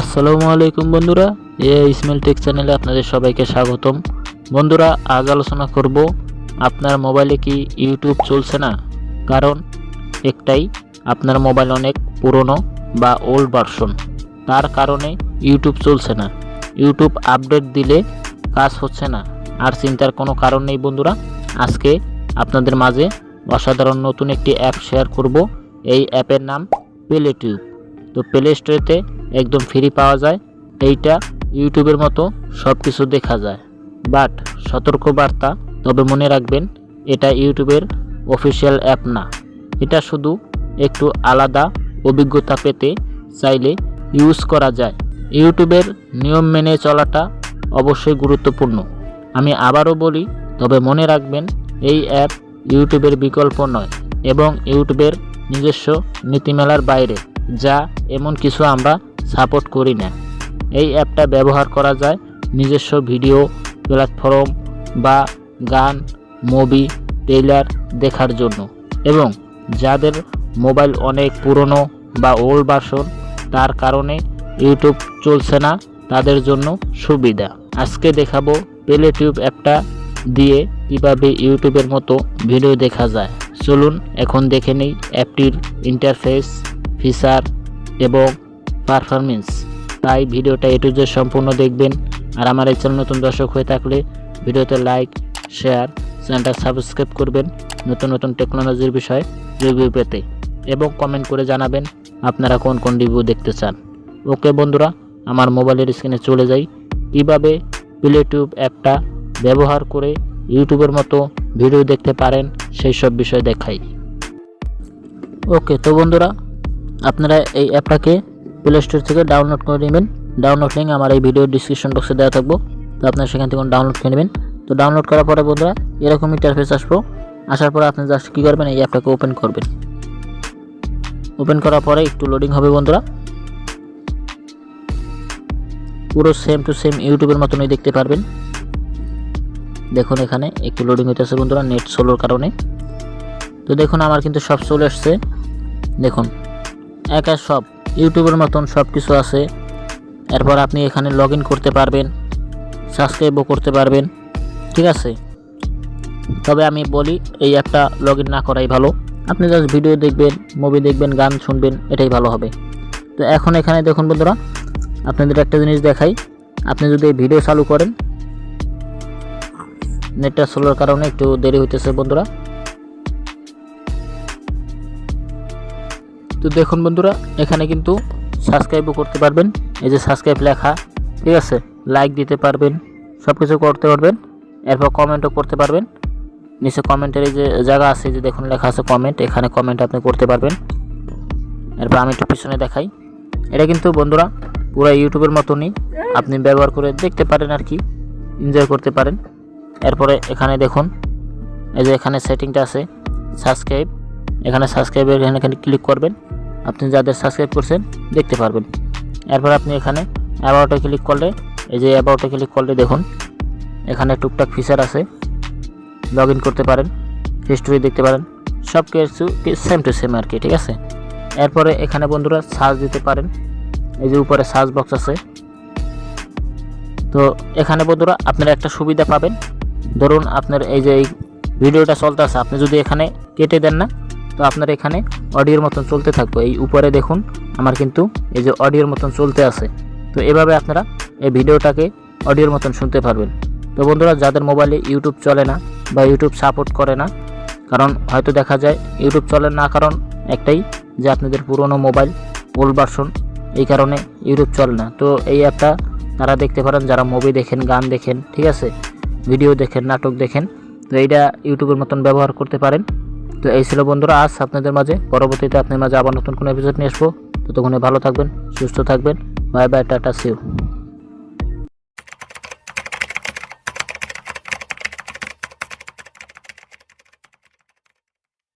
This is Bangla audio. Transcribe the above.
আসসালামু আলাইকুম বন্ধুরা, এ ইসমাইল টেক চ্যানেলে আপনাদের সবাইকে স্বাগতম। বন্ধুরা, আজ আলোচনা করব, আপনার মোবাইলে কি ইউটিউব চলছে না? কারণ একটাই, আপনার মোবাইল অনেক পুরনো বা ওল্ড ভার্সন তার কারণে ইউটিউব চলছে না। ইউটিউব আপডেট দিলে কাজ হচ্ছে না। আর চিন্তার কোনো কারণ নেই বন্ধুরা। আজকে আপনাদের মাঝে অসাধারণ নতুন একটি অ্যাপ শেয়ার করব। এই অ্যাপের নাম প্লে টিউব তো প্লে স্টোরেতে একদম ফ্রি পাওয়া যায়। এইটা ইউটিউবের মতো সব কিছু দেখা যায়। বাট সতর্ক বার্তা তবে মনে রাখবেন, এটা ইউটিউবের অফিসিয়াল অ্যাপ না। এটা শুধু একটু আলাদা অভিজ্ঞতা পেতে চাইলে ইউজ করা যায়। ইউটিউবের নিয়ম মেনে চলাটা অবশ্যই গুরুত্বপূর্ণ। আমি আবারও বলি, তবে মনে রাখবেন, এই অ্যাপ ইউটিউবের বিকল্প নয় এবং ইউটিউবের নিজস্ব নীতিমেলার বাইরে, যা এমন কিছু আমরা সাপোর্ট করি না। এই অ্যাপটা ব্যবহার করা যায় নিজস্ব ভিডিও, প্ল্যাটফর্ম বা গান, মুভি ট্রেলার দেখার জন্য। এবং যাদের মোবাইল অনেক পুরনো বা ওল্ড ভার্সন, তার কারণে ইউটিউব চলছে না, তাদের জন্য সুবিধা। আজকে দেখাবো প্লে টিউব অ্যাপটা দিয়ে কীভাবে ইউটিউবের মতো ভিডিও দেখা যায়। চলুন এখন দেখে নিই অ্যাপটির ইন্টারফেস ফিচার এবং পারফরমেন্স তাই ভিডিওটা এটু যে সম্পূর্ণ দেখবেন। আর আমার এই চ্যানেল নতুন দর্শক হয়ে থাকলে ভিডিওতে লাইক, শেয়ার, চ্যানেলটা সাবস্ক্রাইব করবেন নতুন নতুন টেকনোলজির বিষয়ে রিভিউ পেতে। এবং কমেন্ট করে জানাবেন আপনারা কোন কোন রিভিউ দেখতে চান। ওকে বন্ধুরা, আমার মোবাইলের স্ক্রিনে চলে যাই। কীভাবে প্লেটিউব অ্যাপটা ব্যবহার করে ইউটিউবের মতো ভিডিও দেখতে পারেন, সেই সব বিষয় দেখাই। ওকে তো বন্ধুরা, আপনারা এই অ্যাপটাকে প্লে স্টোর থেকে ডাউনলোড করে নেবেন। ডাউনলোড লিঙ্ক আমার এই ভিডিও ডিসক্রিপশন বক্সে দেওয়া থাকব। তো আপনারা সেখান থেকে ডাউনলোড করে নেবেন। তো ডাউনলোড করার পরে বন্ধুরা, এরকম ইন্টারফেস আসব। আসার পরে আপনি জাস্ট কী করবেন, এই অ্যাপটাকে ওপেন করবেন। ওপেন করার পরে একটু লোডিং হবে বন্ধুরা। পুরো সেম টু সেম ইউটিউবের মতনই দেখতে পারবেন। দেখুন এখানে একটু লোডিং হইতেছে বন্ধুরা নেট সোলোর কারণে। তো দেখুন আমার কিন্তু সব চলে আসছে। দেখুন, একা সব। ইউটিউবের মতন সব কিছু আছে। এরপর আপনি এখানে লগ করতে পারবেন, সাবস্ক্রাইবও করতে পারবেন, ঠিক আছে? তবে আমি বলি, এই অ্যাপটা লগ না করাই ভালো। আপনি জাস্ট ভিডিও দেখবেন মুভি দেখবেন, গান শুনবেন, এটাই ভালো হবে। তো এখন এখানে দেখুন বন্ধুরা, আপনাদের একটা জিনিস দেখাই। আপনি যদি ভিডিও চালু করেন, নেটটা স্লোর কারণে একটু দেরি হইতেছে বন্ধুরা। তো দেখুন বন্ধুরা, এখানে কিন্তু সাবস্ক্রাইবও করতে পারবেন। এই যে সাবস্ক্রাইব লেখা, ঠিক আছে? লাইক দিতে পারবেন সব কিছু করতে পারবেন, এরপর কমেন্টও করতে পারবেন। নিচে কমেন্টের এই যে জায়গা আছে যে দেখুন লেখা আছে কমেন্ট এখানে কমেন্ট আপনি করতে পারবেন। এরপর আমি একটু পিছনে দেখাই। এটা কিন্তু বন্ধুরা, পুরো ইউটিউবের মতনই আপনি ব্যবহার করে দেখতে পারেন আর কি এনজয় করতে পারেন। এরপরে এখানে দেখুন, এই যে এখানে সেটিংটা আছে সাবস্ক্রাইব এখানে সাবস্ক্রাইবের এখানে এখানে ক্লিক করবেন। আপনি যাদের সাবস্ক্রাইব করছেন দেখতে পারবেন। এরপর আপনি এখানে অ্যাবাউটে ক্লিক করলে, এই যে অ্যাবাউটে ক্লিক করলে দেখুন, এখানে টুকটাক ফিচার আছে। লগ করতে পারেন হিস্টোরি দেখতে পারেন সব কিছু সেম টু সেম আর কি ঠিক আছে? এরপরে এখানে বন্ধুরা সার্চ দিতে পারেন, এই যে উপরে সার্চ বক্স আছে। তো এখানে বন্ধুরা আপনারা একটা সুবিধা পাবেন। ধরুন আপনার এই যে এই ভিডিওটা চলতে আছে, আপনি যদি এখানে কেটে দেন না তো আপনার এখানে অডিওর মতন চলতে থাকবে। এই উপরে দেখুন, আমার কিন্তু এই যে অডিওর মতন চলতে আছে। তো এভাবে আপনারা এই ভিডিওটাকে অডিওর মতন শুনতে পারবেন। তো বন্ধুরা, যাদের মোবাইলে ইউটিউব চলে না বা ইউটিউব সাপোর্ট করে না, কারণ হয়তো দেখা যায় ইউটিউব চলে না, কারণ একটাই যে আপনাদের পুরনো মোবাইল, ওল্ড ভার্সন, এই কারণে ইউটিউব চলে না। তো এই অ্যাপটা তারা দেখতে পারেন, যারা মুভি দেখেন, গান দেখেন, ঠিক আছে? ভিডিও দেখেন, নাটক দেখেন, তো এইটা ইউটিউবের মতন ব্যবহার করতে পারেন। তো এই ছিল বন্ধুরা, আজ আপনাদের মাঝে। পরবর্তীতে আপনার মাঝে আবার নতুন কোনো এপিসোড নিয়ে আসব। ততক্ষণে ভালো থাকবেন, সুস্থ থাকবেন। Bye bye tata see you